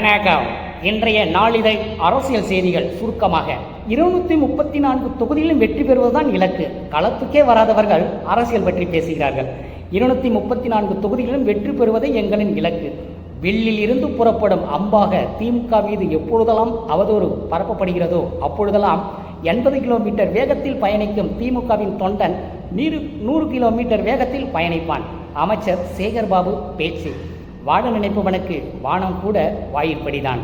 வணக்கம் இன்றைய நாளிதழ் அரசியல் செய்திகள் சுருக்கமாக. இருநூத்தி முப்பத்தி நான்கு தொகுதியிலும் வெற்றி பெறுவதுதான் இலக்கு. களத்துக்கே வராதவர்கள் அரசியல் பற்றி பேசுகிறார்கள். இருநூத்தி முப்பத்தி நான்கு தொகுதிகளிலும் வெற்றி பெறுவதே எங்களின் இலக்கு. வில்லில் இருந்து புறப்படும் அம்பாக திமுக மீது எப்பொழுதெல்லாம் அவதூறு பரப்பப்படுகிறதோ அப்பொழுதெல்லாம் எண்பது கிலோமீட்டர் வேகத்தில் பயணிக்கும் திமுகவின் தொண்டன் நீரு நூறு கிலோமீட்டர் வேகத்தில் பயணிப்பான். அமைச்சர் சேகர் பாபு பேச்சு. வாழ நினைப்பவனுக்கு வானம் கூட வாயிற்படிதான்.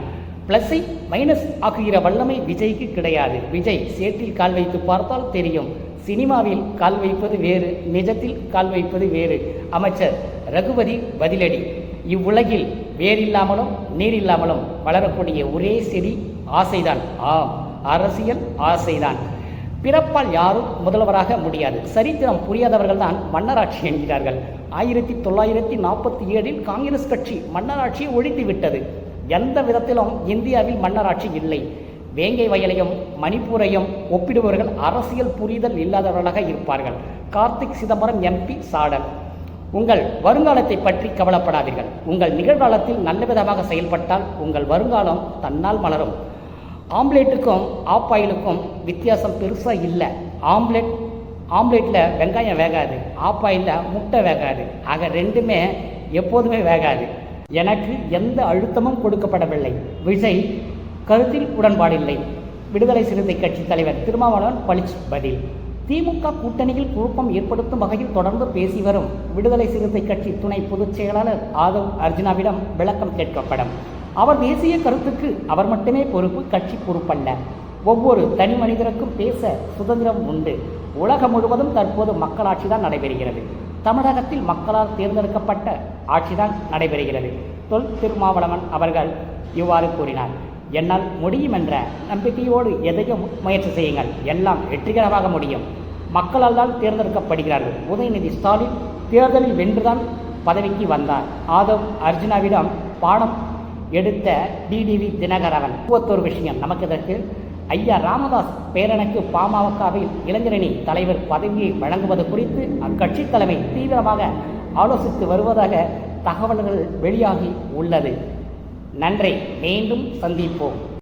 பிளஸை மைனஸ் ஆக்குகிற வல்லமை விஜய்க்கு கிடையாது. விஜய் சேற்றில் கால் வைத்து பார்த்தால் தெரியும். சினிமாவில் கால் வைப்பது வேறு நிஜத்தில் கால் வைப்பது வேறு. அமைச்சர் ரகுபதி பதிலடி. இவ்வுலகில் வேரில்லாமலும் நீரில்லாமலும் வளரக்கூடிய ஒரே செடி ஆசைதான். ஆம் அரசியல் ஆசைதான். பிறப்பால் யாரும் முதல்வராக முடியாது. சரித்திரம் புரியாதவர்கள் தான் மன்னராட்சி என்கிறார்கள். ஆயிரத்தி தொள்ளாயிரத்தி நாற்பத்தி ஏழில் காங்கிரஸ் கட்சி மன்னராட்சியை ஒழித்து விட்டது. எந்த விதத்திலும் இந்தியாவில் மன்னராட்சி இல்லை. வேங்கை வயலையும் மணிப்பூரையும் ஒப்பிடுபவர்கள் அரசியல் புரிதல் இல்லாதவர்களாக இருப்பார்கள். கார்த்திக் சிதம்பரம் எம்பி சாடல். உங்கள் வருங்காலத்தை பற்றி கவலைப்படாதீர்கள். உங்கள் நிகழ்காலத்தில் நல்ல விதமாக செயல்பட்டால் உங்கள் வருங்காலம் தன்னால் மலரும். ஆம்லேட்டுக்கும் ஆப்பாயிலுக்கும் வித்தியாசம் பெருசாக இல்லை. ஆம்லேட் ஆம்லேட்டில் வெங்காயம் வேகாது ஆப்பாயிலில் முட்டை வேகாது. ஆக ரெண்டுமே எப்போதுமே வேகாது. எனக்கு எந்த அழுத்தமும் கொடுக்கப்படவில்லை. விஜய் கருத்தில் உடன்பாடில்லை. விடுதலை சிறுத்தை கட்சி தலைவர் திருமாவளவன் பளிச் பதில். திமுக கூட்டணியில் குழப்பம் ஏற்படுத்தும் வகையில் தொடர்ந்து பேசி வரும் விடுதலை சிறுத்தை கட்சி துணை பொதுச் செயலாளர் ஆதவ் அர்ஜுனாவிடம் விளக்கம் கேட்கப்படும். அவர் தேசிய கருத்துக்கு அவர் மட்டுமே பொறுப்பு கட்சி பொறுப்பல்ல. ஒவ்வொரு தனி மனிதருக்கும் பேச சுதந்திரம் உண்டு. உலகம் முழுவதும் தற்போது மக்களாட்சி தான் நடைபெறுகிறது. தமிழகத்தில் மக்களால் தேர்ந்தெடுக்கப்பட்ட ஆட்சிதான் நடைபெறுகிறது. தொல் திருமாவளவன் அவர்கள் இவ்வாறு கூறினார். என்னால் முடியும் என்ற நம்பிக்கையோடு எதையும் முயற்சி செய்யுங்கள். எல்லாம் வெற்றிகரமாக முடியும். மக்களால் தான் தேர்ந்தெடுக்கப்படுகிறார்கள். உதயநிதி ஸ்டாலின் தேர்தலில் வென்றுதான் பதவிக்கு வந்தார். ஆதவ் அர்ஜுனாவிடம் பாடம் எடுத்த டிடிவி தினகரவன் ஒரு விஷயம். நமக்கு இதற்கு ஐயா ராமதாஸ் பேரனுக்கு பாமகவில் இளைஞரணி தலைவர் பதவியை வழங்குவது குறித்து அக்கட்சி தலைமை தீவிரமாக ஆலோசித்து வருவதாக தகவல்கள் வெளியாகி உள்ளது. நன்றி. மீண்டும் சந்திப்போம்.